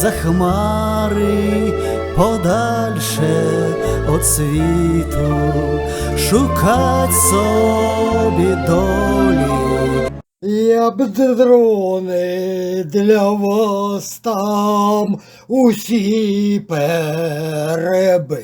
за хмари подальше от світу, шукать собі долі. Я б дрони для вас там усі перебив.